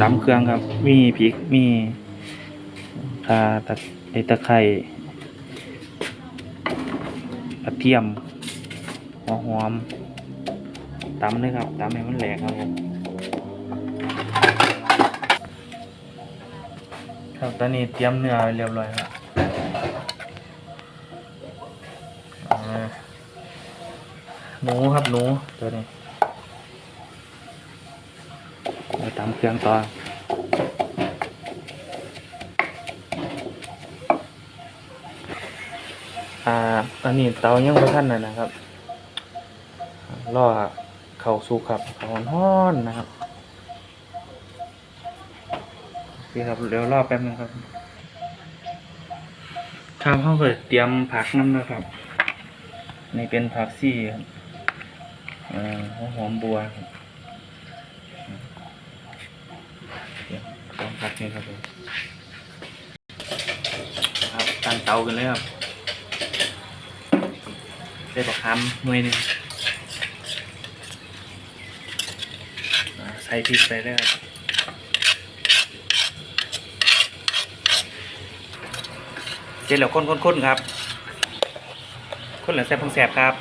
ตำเครื่องครับ มีพริก มีข่าตะไอตะไคร้กระเทียมหัวหอมตำเลยครับตำให้มันแหลกครับผมครับตอนนี้เตรียมเนื้อเรียบร้อยครับหนูครับหนูตัวนี้าตำเครื่องต่ออ่า อันนี้เตายังไม่ทันนะนะครับรอเข่าสุกครับเขาห้อนๆนะครับโอเครับเดี๋ยวรอแป๊บนึงครับครับเขาก็เตรียมผักน้ำนะครับ นี่เป็นผักซี่ครับอ่าหัวหอมบัวครับเดี๋ยว ลองผักนี่ครับผมครับตั้งเตากันเลยครับได้บักคำหน่วยหนึ่งใส่พริกใส่ได้ครับเสร็จแล้วค้นๆๆครับคนเหลือแซ่บพงแซ่บครับ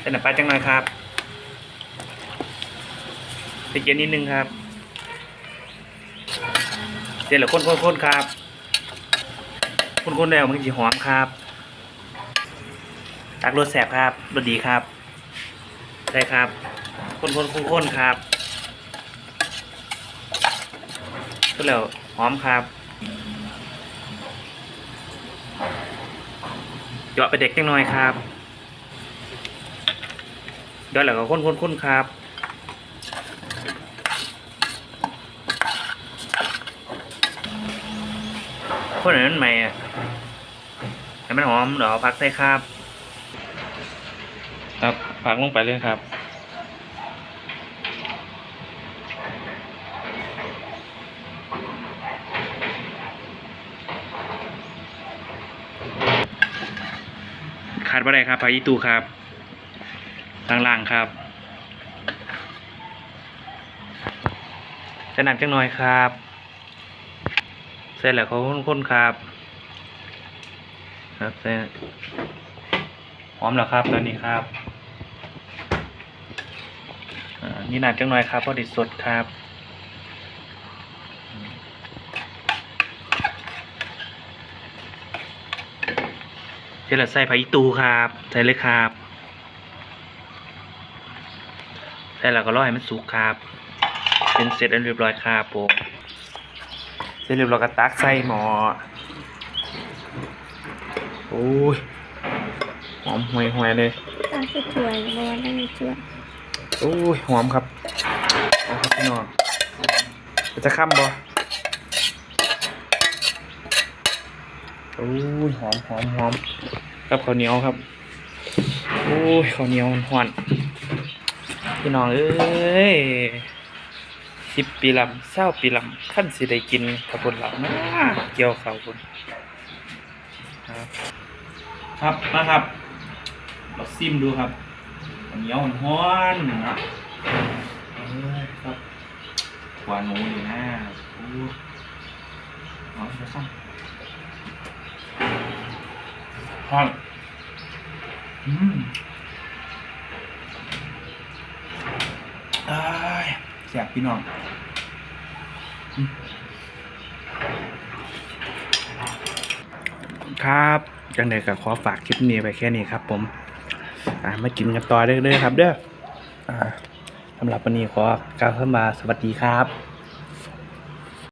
ใส่น้ำปลาจังหน่อยครับใส่เกียวนิดนึงครับ เสร็จแล้วคนคนคนครับ คนคนแล้วมันจะหอมครับตักรสแสบครับรสดีครับใช่ครับ คนคนคนคนครับคนแล้วหอมครับเยาะไปเด็กจังหน่อยครับเดี๋ยวแล้วก็ค้นค้นค้นครับ คนอันนั้นใหม่อะให้มันหอมเดี๋ยวเอาพักใส่ครับ ครับพักลงไปเลยครับขาดบ่ได้ครับพายิตูครับล่างๆครับใส่น้ำจังหน่อยครับใส่แล้วเขาข้นๆครับ ครับใส่หอมแล้วครับตอนนี้ครับอ่านี่หน้ำจังหน่อยครับพอดีสดครับเสร็จแล้วใส่พายิตูครับ ใส่เลยครับใส่แล้วก็รอให้มันสุกครับ เป็นเสร็จอันเรียบร้อยครับผม เสร็จเรียบร้อยก็ตักใส่หม้อโอ้ยหอมห่วยห่วยๆเลยตั้งที่ถ้วยบอลตั้งที่ถ้วยโอ้ยหอมครับหอมครับพี่น้องจะข้ามบ่โอ้ยหอมหอมหอมกับข้าวเหนียวครับโอ้ยข้าวเหนียวมันหอนพี่น้องเอ้ย สิบปีลำเศร้าปีลำขั้นสิได้กินขาวบนหลังนะเกี่ยวเขาวบนครับครับมาครับเราซิมดูครับเหนียวมันฮ้อนนะครับหวานหมูเลยนะโอ้ยอาไปข้างฮ้อนอืมอ้า ยแสบพี่น้องครับจังใดก็ขอฝากคลิปนี้ไปแค่นี้ครับ ผม อ่ามากินกันต่อได้เลยครับ เด้ออ่าสำหรับวันนี้ขอกล่าวคำว่าสวัสดีครับ